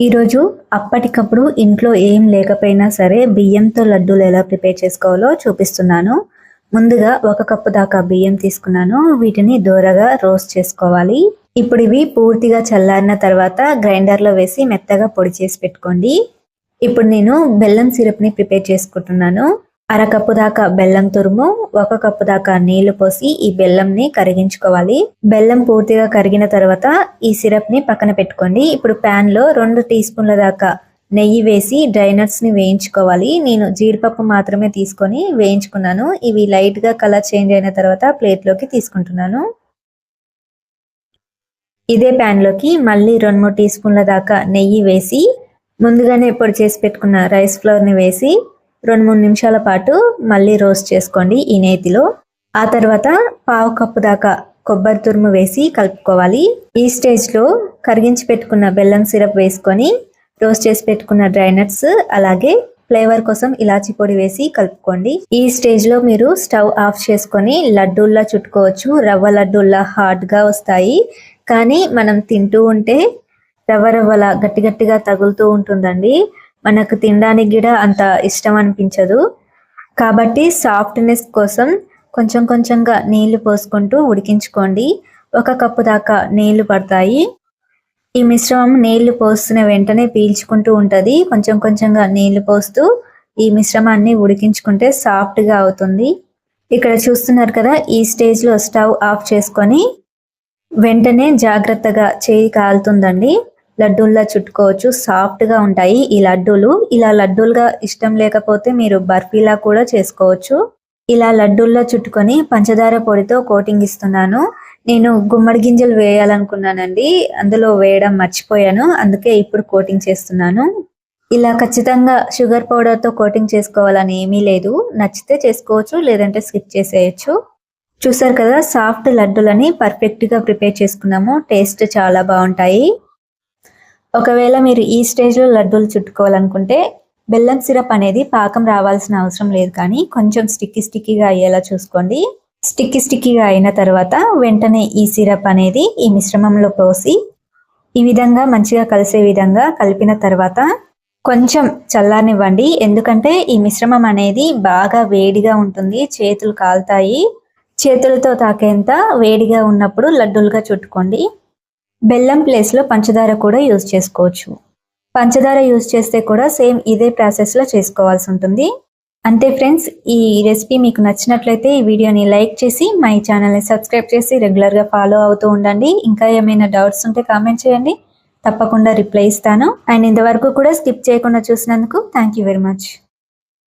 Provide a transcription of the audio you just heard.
ఈరోజు అప్పటికప్పుడు ఇంట్లో ఏం లేకపోయినా సరే బియ్యంతో లడ్డూలు ఎలా ప్రిపేర్ చేసుకోవాలో చూపిస్తున్నాను. ముందుగా ఒక కప్పు దాకా బియ్యం తీసుకున్నాను. వీటిని దూరగా రోస్ట్ చేసుకోవాలి. ఇప్పుడు ఇవి పూర్తిగా చల్లారిన తర్వాత గ్రైండర్లో వేసి మెత్తగా పొడి చేసి పెట్టుకోండి. ఇప్పుడు నేను బెల్లం సిరప్ని ప్రిపేర్ చేసుకుంటున్నాను. అరకప్పు దాకా బెల్లం తురుము ఒక కప్పు దాకా నీళ్ళు పోసి ఈ బెల్లంని కరిగించుకోవాలి. బెల్లం పూర్తిగా కరిగిన తర్వాత ఈ సిరప్ని పక్కన పెట్టుకోండి. ఇప్పుడు ప్యాన్లో రెండు టీ స్పూన్ల దాకా నెయ్యి వేసి డ్రై నట్స్ని వేయించుకోవాలి. నేను జీడిపప్పు మాత్రమే తీసుకొని వేయించుకున్నాను. ఇవి లైట్గా కలర్ చేంజ్ అయిన తర్వాత ప్లేట్లోకి తీసుకుంటున్నాను. ఇదే ప్యాన్లోకి మళ్ళీ రెండు మూడు టీ స్పూన్ల దాకా నెయ్యి వేసి ముందుగానే పొడి చేసి పెట్టుకున్న రైస్ ఫ్లోర్ని వేసి రెండు మూడు నిమిషాల పాటు మళ్ళీ రోస్ట్ చేసుకోండి ఈ నేతిలో. ఆ తర్వాత పావు కప్పు దాకా కొబ్బరి తురుము వేసి కలుపుకోవాలి. ఈ స్టేజ్లో కరిగించి పెట్టుకున్న బెల్లం సిరప్ వేసుకొని రోస్ట్ చేసి పెట్టుకున్న డ్రై నట్స్ అలాగే ఫ్లేవర్ కోసం ఇలాచి పొడి వేసి కలుపుకోండి. ఈ స్టేజ్లో మీరు స్టవ్ ఆఫ్ చేసుకొని లడ్డూల్లా చుట్టుకోవచ్చు. రవ్వ లడ్డూల్లా హార్డ్గా వస్తాయి. కానీ మనం తింటూ ఉంటే రవ్వ రవ్వలా గట్టి గట్టిగా తగులుతూ ఉంటుందండి. మనకు తినడానికి కూడా అంత ఇష్టం అనిపించదు. కాబట్టి సాఫ్ట్నెస్ కోసం కొంచెం కొంచెంగా నీళ్ళు పోసుకుంటూ ఉడికించుకోండి. ఒక కప్పు దాకా నీళ్ళు పడతాయి. ఈ మిశ్రమం నీళ్ళు పోస్తున్న వెంటనే పీల్చుకుంటూ ఉంటుంది. కొంచెం కొంచెంగా నీళ్ళు పోస్తూ ఈ మిశ్రమాన్ని ఉడికించుకుంటే సాఫ్ట్గా అవుతుంది. ఇక్కడ చూస్తున్నారు కదా ఈ స్టేజ్లో స్టవ్ ఆఫ్ చేసుకొని వెంటనే జాగ్రత్తగా చేయి కాలుతుందండి. లడ్డూల్లా చుట్టుకోవచ్చు. సాఫ్ట్గా ఉంటాయి ఈ లడ్డూలు. ఇలా లడ్డూలుగా ఇష్టం లేకపోతే మీరు బర్ఫీలా కూడా చేసుకోవచ్చు. ఇలా లడ్డూల్లో చుట్టుకొని పంచదార పొడితో కోటింగ్ ఇస్తున్నాను. నేను గుమ్మడి గింజలు వేయాలనుకున్నానండి. అందులో వేయడం మర్చిపోయాను. అందుకే ఇప్పుడు కోటింగ్ చేస్తున్నాను. ఇలా ఖచ్చితంగా షుగర్ పౌడర్తో కోటింగ్ చేసుకోవాలని ఏమీ లేదు. నచ్చితే చేసుకోవచ్చు లేదంటే స్కిప్ చేసేయచ్చు. చూసారు కదా సాఫ్ట్ లడ్డూలని పర్ఫెక్ట్గా ప్రిపేర్ చేసుకున్నాము. టేస్ట్ చాలా బాగుంటాయి. ఒకవేళ మీరు ఈ స్టేజ్లో లడ్డూలు చుట్టుకోవాలనుకుంటే బెల్లం సిరప్ అనేది పాకం రావాల్సిన అవసరం లేదు కానీ కొంచెం స్టిక్కీ స్టిక్కీగా అయ్యేలా చూసుకోండి. స్టిక్కీ స్టిక్కీగా అయిన తర్వాత వెంటనే ఈ సిరప్ అనేది ఈ మిశ్రమంలో పోసి ఈ విధంగా మంచిగా కలిసే విధంగా కలిపిన తర్వాత కొంచెం చల్లారనివ్వండి. ఎందుకంటే ఈ మిశ్రమం అనేది బాగా వేడిగా ఉంటుంది. చేతులు కాలుతాయి. చేతులతో తాకేంత వేడిగా ఉన్నప్పుడు లడ్డూలుగా చుట్టుకోండి. బెల్లం ప్లేస్లో పంచదార కూడా యూజ్ చేసుకోవచ్చు. పంచదార యూజ్ చేస్తే కూడా సేమ్ ఇదే ప్రాసెస్లో చేసుకోవాల్సి ఉంటుంది. అంతే ఫ్రెండ్స్ ఈ రెసిపీ మీకు నచ్చినట్లయితే ఈ వీడియోని లైక్ చేసి మై ఛానల్ని సబ్స్క్రైబ్ చేసి రెగ్యులర్గా ఫాలో అవుతూ ఉండండి. ఇంకా ఏమైనా డౌట్స్ ఉంటే కామెంట్ చేయండి. తప్పకుండా రిప్లై ఇస్తాను. అండ్ ఇంతవరకు కూడా స్కిప్ చేయకుండా చూసినందుకు థ్యాంక్ యూ వెరీ మచ్.